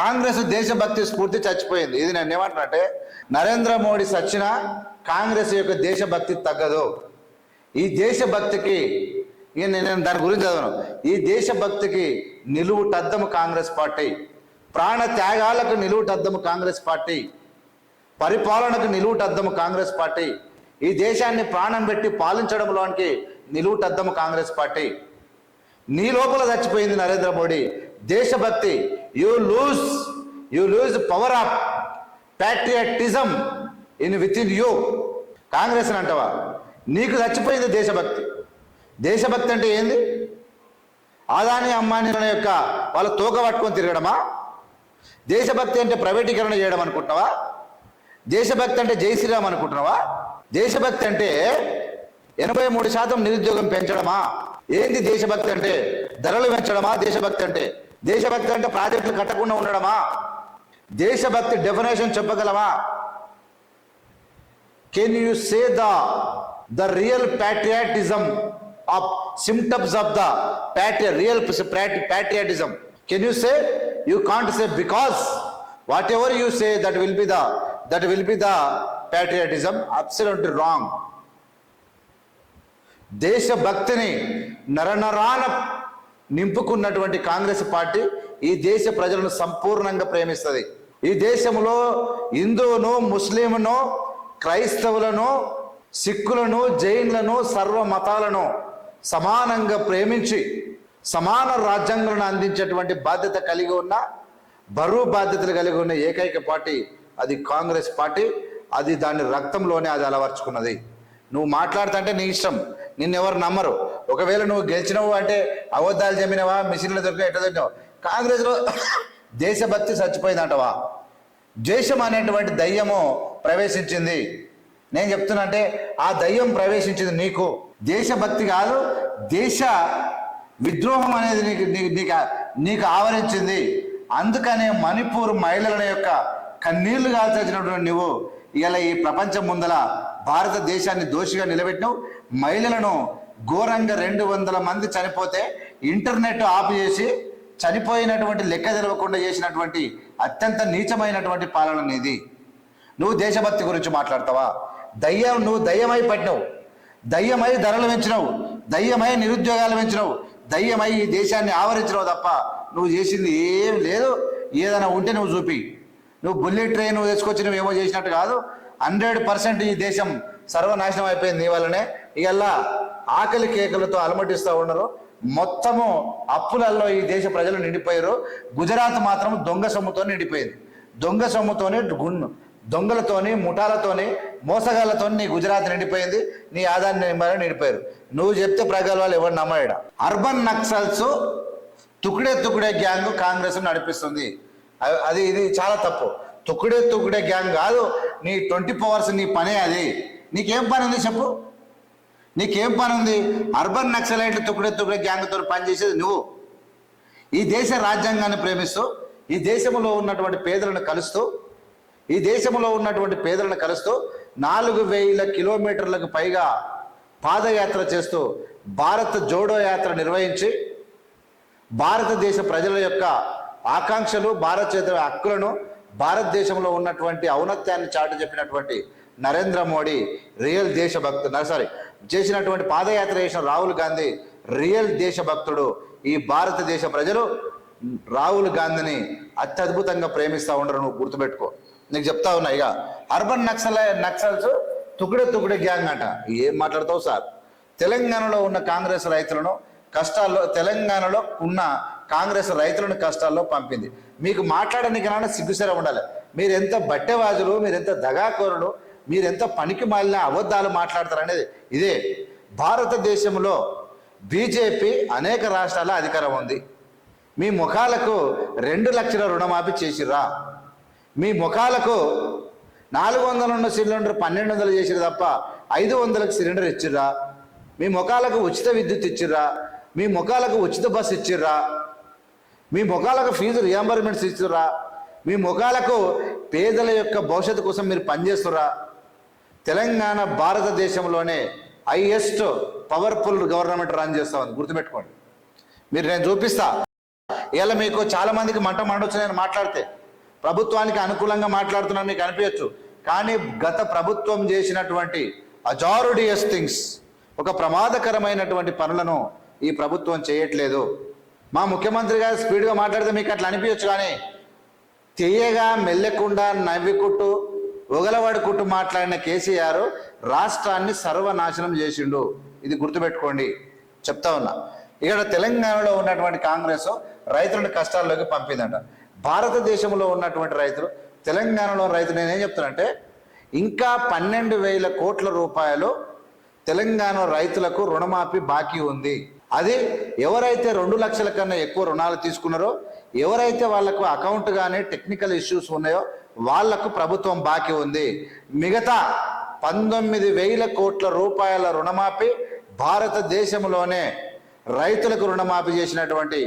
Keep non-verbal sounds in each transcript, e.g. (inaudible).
కాంగ్రెస్ దేశభక్తి స్ఫూర్తి చచ్చిపోయింది. ఇది నేను ఏమంటున్నట్టే నరేంద్ర మోడీ సచ్చిన కాంగ్రెస్ యొక్క దేశభక్తి తగ్గదు. ఈ దేశభక్తికి నేను నేను దాని గురించి చదవను. ఈ దేశభక్తికి నిలువుటద్దము కాంగ్రెస్ పార్టీ. ప్రాణ త్యాగాలకు నిలువుటద్దము కాంగ్రెస్ పార్టీ. పరిపాలనకు నిలువుటద్దము కాంగ్రెస్ పార్టీ. ఈ దేశాన్ని ప్రాణం పెట్టి పాలించడంలోనికి నిలువుటద్దము కాంగ్రెస్ పార్టీ. నీ లోపల చచ్చిపోయింది నరేంద్ర మోడీ. దేశభక్తి you lose you lose power of patriotism in with in you Congress అని అంటావా? నీకు చచ్చిపోయింది దేశభక్తి. దేశభక్తి అంటే ఏంది? ఆదాని అంబానీల యొక్క వాళ్ళ తోక పట్టుకొని తిరగడమా? దేశభక్తి అంటే ప్రైవేటీకరణ చేయడం అనుకుంటున్నావా? దేశభక్తి అంటే జై శ్రీరామ్ అనుకుంటున్నావా? దేశభక్తి అంటే ఎనభై మూడు శాతం నిరుద్యోగం పెంచడమా? ఏంది దేశభక్తి అంటే? ధరలు పెంచడమా? దేశభక్తి అంటే దేశభక్తి అంటే ప్రాజెక్టులు కట్టకుండా ఉండడమా? దేశభక్తి definition చెప్పగలమా? Can you say the the real patriotism of symptoms of the patriot real patriotism can you say you can't say because whatever you say that will be the that will be the patriotism absolute wrong దేశభక్తిని నరనరాన నింపుకున్నటువంటి Congress party ఈ దేశ ప్రజలను సంపూర్ణంగా ప్రేమిస్తుంది. ఈ దేశంలో హిందువును ముస్లింను క్రైస్తవులను సిక్కులను జైన్లను సర్వ మతాలను సమానంగా ప్రేమించి సమాన రాజ్యాంగాలను అందించేటువంటి బాధ్యత కలిగి ఉన్న బరువు బాధ్యతలు కలిగి ఉన్న ఏకైక పార్టీ అది కాంగ్రెస్ పార్టీ. అది దాని రక్తంలోనే అది అలవర్చుకున్నది. నువ్వు మాట్లాడుతుంటే నీ ఇష్టం. నిన్నెవరు నమ్మరు. ఒకవేళ నువ్వు గెలిచినవు అంటే అబద్ధాలు చెప్పినవా మిషన్లు దొరికినా ఎట్లా దొరికినావు? కాంగ్రెస్లో (laughs) దేశభక్తి చచ్చిపోయిందంటవా? ద్వేషం అనేటువంటి దయ్యము ప్రవేశించింది. నేను చెప్తున్నా అంటే ఆ దయ్యం ప్రవేశించింది నీకు. దేశభక్తి కాదు దేశ విద్రోహం అనేది నీకు నీకు నీకు నీకు ఆవరించింది. అందుకనే మణిపూర్ మహిళల యొక్క కన్నీళ్ళు కాల్చాల్సినటువంటి నువ్వు ఇలా ఈ ప్రపంచం ముందల భారతదేశాన్ని దోషిగా నిలబెట్టినావు. మహిళలను ఘోరంగా రెండు వందల మంది చనిపోతే ఇంటర్నెట్ ఆఫ్ చేసి చనిపోయినటువంటి లెక్క తెలవకుండా చేసినటువంటి అత్యంత నీచమైనటువంటి పాలన నీది. నువ్వు దేశభక్తి గురించి మాట్లాడతావా? దయ్యం నువ్వు దయ్యమై పట్టినవు. దయ్యమై ధరలు పెంచినవు. దయ్యమై నిరుద్యోగాలు పెంచినవు. దయ్యమై ఈ దేశాన్ని ఆవరించినవు తప్ప నువ్వు చేసింది ఏం లేదు. ఏదైనా ఉంటే నువ్వు చూపి. నువ్వు బుల్లెట్ ట్రైన్ నువ్వు తెచ్చుకొచ్చి నువ్వు ఏమో చేసినట్టు కాదు. హండ్రెడ్ పర్సెంట్ ఈ దేశం సర్వనాశనం అయిపోయింది నీ వల్లనే ఇవల్ల ఆకలి కేకలతో అలమటిస్తూ ఉన్నారు. మొత్తము అప్పులలో ఈ దేశ ప్రజలు నిండిపోయారు. గుజరాత్ మాత్రం దొంగ సొమ్ముతో నిండిపోయింది. దొంగ సొమ్ముతోని గున్ దొంగలతోని ముఠాలతోని మోసగాళ్ళతో నీ గుజరాత్ నిండిపోయింది. నీ ఆదాన్ని నిండిపోయారు. నువ్వు చెప్తే ప్రగల్భాలు ఎవరు నమ్మడా అర్బన్ నక్సల్స్ తుకుడే తుకుడే గ్యాంగ్ కాంగ్రెస్ నడిపిస్తుంది. అది ఇది చాలా తప్పు. తొక్కుడే తొక్కుడే గ్యాంగ్ కాదు. నీ ట్వంటీ పవర్స్ నీ పనే అది. నీకేం పని ఉంది చెప్పు? నీకేం పని ఉంది? అర్బన్ నక్సలైట్లు తొక్కుడే తొక్కుడే గ్యాంగ్తో పనిచేసేది నువ్వు. ఈ దేశ రాజ్యాంగాన్ని ప్రేమిస్తూ ఈ దేశంలో ఉన్నటువంటి పేదలను కలుస్తూ ఈ దేశంలో ఉన్నటువంటి పేదలను కలుస్తూ నాలుగు వేల కిలోమీటర్లకు పైగా పాదయాత్ర చేస్తూ భారత జోడో యాత్ర నిర్వహించి భారతదేశ ప్రజల యొక్క ఆకాంక్షలు భారతదేశ హక్కులను భారతదేశంలో ఉన్నటువంటి ఔన్నత్యాన్ని చాటు చెప్పినటువంటి నరేంద్ర మోడీ రియల్ దేశభక్తు సారీ చేసినటువంటి పాదయాత్ర చేసిన రాహుల్ గాంధీ రియల్ దేశభక్తుడు. ఈ భారతదేశ ప్రజలు రాహుల్ గాంధీని అత్యద్భుతంగా ప్రేమిస్తూ ఉండరు నువ్వు గుర్తుపెట్టుకో. నీకు చెప్తా ఉన్నా ఇక అర్బన్ నక్సల నక్సల్స్ తుకుడే తుకుడే గ్యాంగ్ అంట. ఏం మాట్లాడతావు సార్? తెలంగాణలో ఉన్న కాంగ్రెస్ రైతులను కష్టాల్లో తెలంగాణలో ఉన్న కాంగ్రెస్ రైతులను కష్టాల్లో పంపింది. మీకు మాట్లాడడానికి సిగ్గుసర ఉండాలి. మీరు ఎంత బట్టెవాజులు మీరు ఎంత దగాకోరులు మీరు ఎంత పనికి మాలిన అబద్ధాలు మాట్లాడతారనేది ఇదే. భారతదేశంలో బీజేపీ అనేక రాష్ట్రాల అధికారం ఉంది. మీ ముఖాలకు రెండు లక్షల రుణమాఫీ చేసిర్రా. మీ ముఖాలకు నాలుగు వందల ఉన్న సిలిండర్ పన్నెండు వందలు చేసిరు తప్ప ఐదు వందలకు సిలిండర్ ఇచ్చిర్రా. మీ ముఖాలకు ఉచిత విద్యుత్ ఇచ్చిర్రా. మీ ముఖాలకు ఉచిత బస్సు ఇచ్చిర్రా. మీ ముఖాలకు ఫీజు రియంబర్మెంట్స్ ఇస్తురా మీ ముఖాలకు పేదల యొక్క భవిష్యత్తు కోసం మీరు పనిచేస్తురా? తెలంగాణ భారతదేశంలోనే హైయెస్ట్ పవర్ఫుల్ గవర్నమెంట్ రన్ చేస్తామని గుర్తుపెట్టుకోండి. మీరు నేను చూపిస్తా. ఇలా మీకు చాలా మందికి మంట మండొచ్చు నేను మాట్లాడితే. ప్రభుత్వానికి అనుకూలంగా మాట్లాడుతున్నాను మీకు అనిపించచ్చు. కానీ గత ప్రభుత్వం చేసినటువంటి అజారుడియస్ థింగ్స్ ఒక ప్రమాదకరమైనటువంటి పనులను ఈ ప్రభుత్వం చేయట్లేదు. మా ముఖ్యమంత్రి గారు స్పీడ్గా మాట్లాడితే మీకు అట్లా అనిపించచ్చు కానీ తీయగా మెల్లకుండా నవ్వికుట్టు ఒగలవాడుకుంటూ మాట్లాడిన కేసీఆర్ రాష్ట్రాన్ని సర్వనాశనం చేసిండు. ఇది గుర్తుపెట్టుకోండి. చెప్తా ఉన్నా. ఇక్కడ తెలంగాణలో ఉన్నటువంటి కాంగ్రెస్ రైతులను కష్టాల్లోకి పంపిందంట. భారతదేశంలో ఉన్నటువంటి రైతులు తెలంగాణలో రైతు నేనేం చెప్తానంటే ఇంకా పన్నెండు వేల కోట్ల రూపాయలు తెలంగాణ రైతులకు రుణమాఫీ బాకీ ఉంది. అది ఎవరైతే రెండు లక్షల కన్నా ఎక్కువ రుణాలు తీసుకున్నారో ఎవరైతే వాళ్ళకు అకౌంట్ కానీ టెక్నికల్ ఇష్యూస్ ఉన్నాయో వాళ్ళకు ప్రభుత్వం బాకీ ఉంది. మిగతా పంతొమ్మిది వేల కోట్ల రూపాయల రుణమాఫీ భారతదేశంలోనే రైతులకు రుణమాఫీ చేసినటువంటి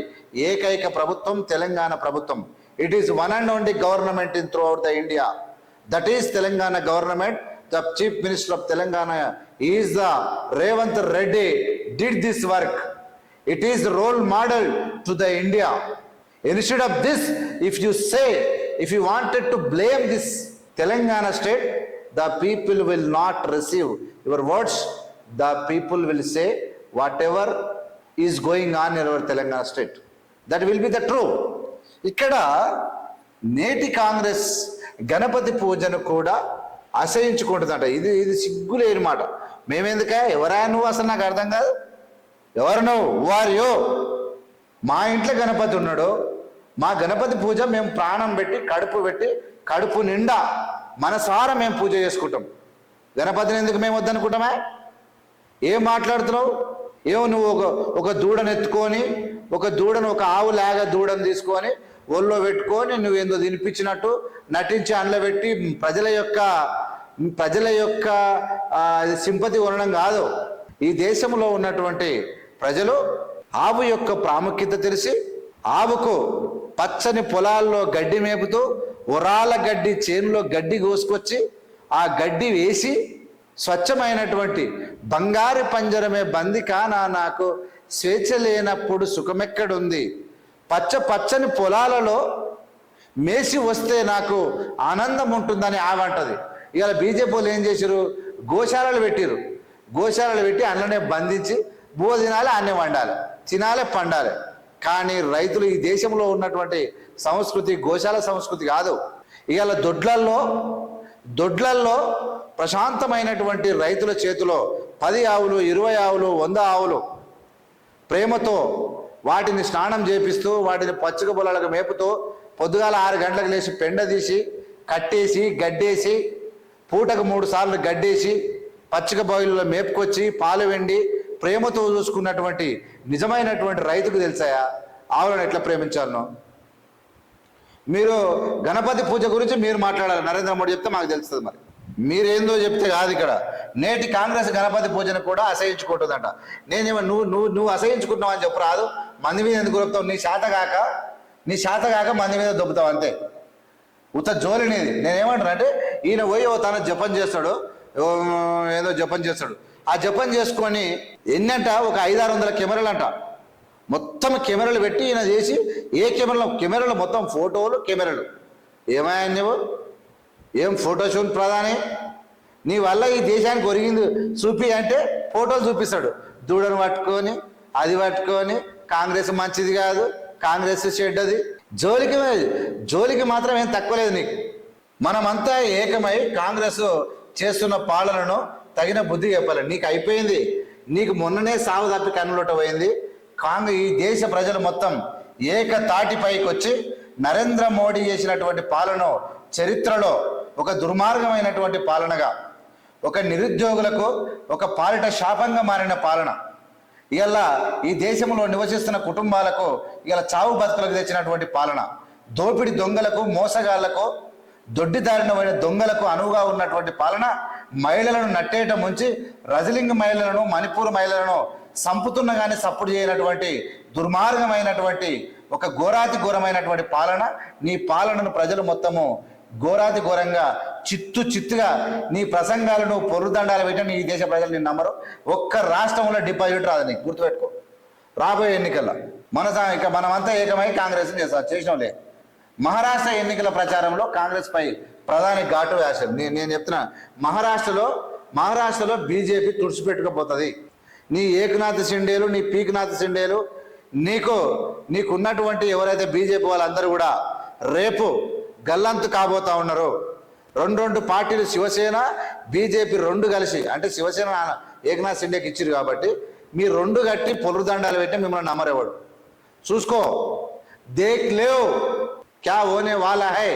ఏకైక ప్రభుత్వం తెలంగాణ ప్రభుత్వం. It is one and only government in throughout the India that is Telangana government the chief minister of Telangana is the Revanth Reddy did this work it is role model to the India instead of this if you say if you wanted to blame this Telangana state the people will not receive your words the people will say whatever is going on in our Telangana state that will be the true ఇక్కడ నేటి కాంగ్రెస్ గణపతి పూజను కూడా అసహించుకుంటుందంట. ఇది ఇది సిగ్గులేని మాట మేమెందుకే? ఎవరా నువ్వు అసలు నాకు అర్థం కాదు. ఎవరు నువ్వు వారియో మా ఇంట్లో గణపతి ఉన్నాడు. మా గణపతి పూజ మేము ప్రాణం పెట్టి కడుపు పెట్టి కడుపు నిండా మనసారా మేము పూజ చేసుకుంటాం. గణపతిని ఎందుకు మేము వద్దనుకుంటామా? ఏం మాట్లాడుతున్నావు? ఏమో నువ్వు ఒక ఒక దూడను ఎత్తుకొని ఒక దూడను ఒక ఆవు లాగా దూడను తీసుకొని ఒళ్ళో పెట్టుకొని నువ్వు ఏందో తినిపించినట్టు నటించి అందులో పెట్టి ప్రజల యొక్క ప్రజల యొక్క సింపతి కొనడం కాదు. ఈ దేశంలో ఉన్నటువంటి ప్రజలు ఆవు యొక్క ప్రాముఖ్యత తెలిసి ఆవుకు పచ్చని పొలాల్లో గడ్డి మేపుతూ ఉరాల గడ్డి చేనులో గడ్డి కోసుకొచ్చి ఆ గడ్డి వేసి స్వచ్ఛమైనటువంటి బంగారు పంజరమే బంది కానా నాకు స్వేచ్ఛ లేనప్పుడు సుఖమెక్కడుంది. పచ్చ పచ్చని పొలాలలో మేసి వస్తే నాకు ఆనందం ఉంటుందని ఆవంటది ఇవాళ బీజేపీ వాళ్ళు ఏం చేశారు గోశాలలు పెట్టిరు గోశాలలు పెట్టి అందులోనే బంధించి భోజనాలు తినాలి వండాలి తినాలి పండాలి. కానీ రైతులు ఈ దేశంలో ఉన్నటువంటి సంస్కృతి గోశాల సంస్కృతి కాదు. ఇవాళ దొడ్లల్లో దొడ్లల్లో ప్రశాంతమైనటువంటి రైతుల చేతిలో పది ఆవులు ఇరవై ఆవులు వంద ఆవులు ప్రేమతో వాటిని స్నానం చేపిస్తూ వాటిని పచ్చిక పొలాలకు మేపుతూ పొద్దుగాల ఆరు గంటలకు లేచి పెండ తీసి కట్టేసి గడ్డేసి పూటకు మూడు సార్లు గడ్డేసి పచ్చిక బాయిల్లో మేపుకొచ్చి పాలు వెండి ప్రేమతో చూసుకున్నటువంటి నిజమైనటువంటి రైతుకు తెలిసాయా? ఆవులను ఎట్లా ప్రేమించాలనో? మీరు గణపతి పూజ గురించి మీరు మాట్లాడాలి. నరేంద్ర మోడీ చెప్తే మాకు తెలుస్తుంది మరి. మీరేందో చెప్తే కాదు ఇక్కడ. నేటి కాంగ్రెస్ గణపతి పూజను కూడా అసహించుకుంటుందంట. నేనేమో నువ్వు నువ్వు నువ్వు అసహించుకుంటున్నావు అని చెప్పు రాదు. మంది మీద ఎందుకు దొరుకుతావు నీ శాత కాక నీ శాత కాక మంది మీద దొబ్బుతావు అంతే. ఉత్త జోలినేది. నేనేమంటున్నా అంటే ఈయన పోయి ఓ తన జపం చేస్తాడు. ఏదో జపం చేస్తాడు. ఆ జపం చేసుకొని ఎన్నంట? ఒక ఐదారు వందల కెమెరాలు అంట మొత్తం కెమెరాలు పెట్టి ఈయన చేసి ఏ కెమెరాలో కెమెరాలు మొత్తం ఫోటోలు కెమెరాలు. ఏమయ్యా నువ్వు ఏం ఫోటోషూట్ ప్రధాని? నీ వల్ల ఈ దేశానికి ఒరిగింది చూపి అంటే ఫోటోలు చూపిస్తాడు. దూడను పట్టుకొని అది పట్టుకొని కాంగ్రెస్ మంచిది కాదు కాంగ్రెస్ చెడ్డది. జోలికి జోలికి మాత్రం ఏం తక్కువ లేదు నీకు. మనమంతా ఏకమై కాంగ్రెస్ చేస్తున్న పాలనను తగిన బుద్ధి చెప్పాలి. నీకు అయిపోయింది. నీకు మొన్ననే సాగు తప్పి కన్నులోట పోయింది. కాంగ్రెస్ ఈ దేశ ప్రజలు మొత్తం ఏక తాటిపైకి వచ్చి నరేంద్ర మోడీ చేసినటువంటి పాలన చరిత్రలో ఒక దుర్మార్గమైనటువంటి పాలనగా ఒక నిరుద్యోగులకు ఒక పాలిట శాపంగా మారిన పాలన. ఇలా ఈ దేశంలో నివసిస్తున్న కుటుంబాలకు ఇలా చావు బతుకులకు తెచ్చినటువంటి పాలన. దోపిడి దొంగలకు మోసగాళ్ళకు దొడ్డిదారిన దొంగలకు అనువుగా ఉన్నటువంటి పాలన మహిళలను నట్టేయటం ఉంచి రజలింగ మహిళలను మణిపూర్ మహిళలను సంపుతున్న కానీ సప్పుడు చేయనటువంటి దుర్మార్గమైనటువంటి ఒక ఘోరాతి ఘోరమైనటువంటి పాలన. నీ పాలనను ప్రజలు మొత్తము ఘోరాతి ఘోరంగా చిత్తు చిత్తుగా నీ ప్రసంగాలను పొరుగుదండాలు పెట్టి ఈ దేశ ప్రజలు నేను నమ్మరు. ఒక్క రాష్ట్రంలో డిపాజిట్ రాదు నీకు గుర్తుపెట్టుకో. రాబోయే ఎన్నికల్లో మన ఇక మనమంతా ఏకమై కాంగ్రెస్ చేస్తాం చేసినాంలే మహారాష్ట్ర ఎన్నికల ప్రచారంలో కాంగ్రెస్ పై ప్రధాని ఘాటు వ్యాసం. నేను నేను చెప్తున్నా మహారాష్ట్రలో మహారాష్ట్రలో బీజేపీ తుడిచిపెట్టుకోపోతుంది నీ ఏకనాథ్ షిండేలు నీ పీకనాథ్ షిండేలు నీకు నీకున్నటువంటి ఎవరైతే బీజేపీ వాళ్ళందరూ కూడా రేపు గల్లంతు కాబోతా ఉన్నారు రెండు రెండు పార్టీలు శివసేన బీజేపీ రెండు కలిసి అంటే శివసేన ఏకనాథ్ షిండేకి ఇచ్చారు కాబట్టి మీ రెండు కట్టి పొరుదండాలు పెట్టి మిమ్మల్ని నమ్మరేవాడు. చూసుకో దేక్ లేవ్ క్యా ఓనే వాలా హై?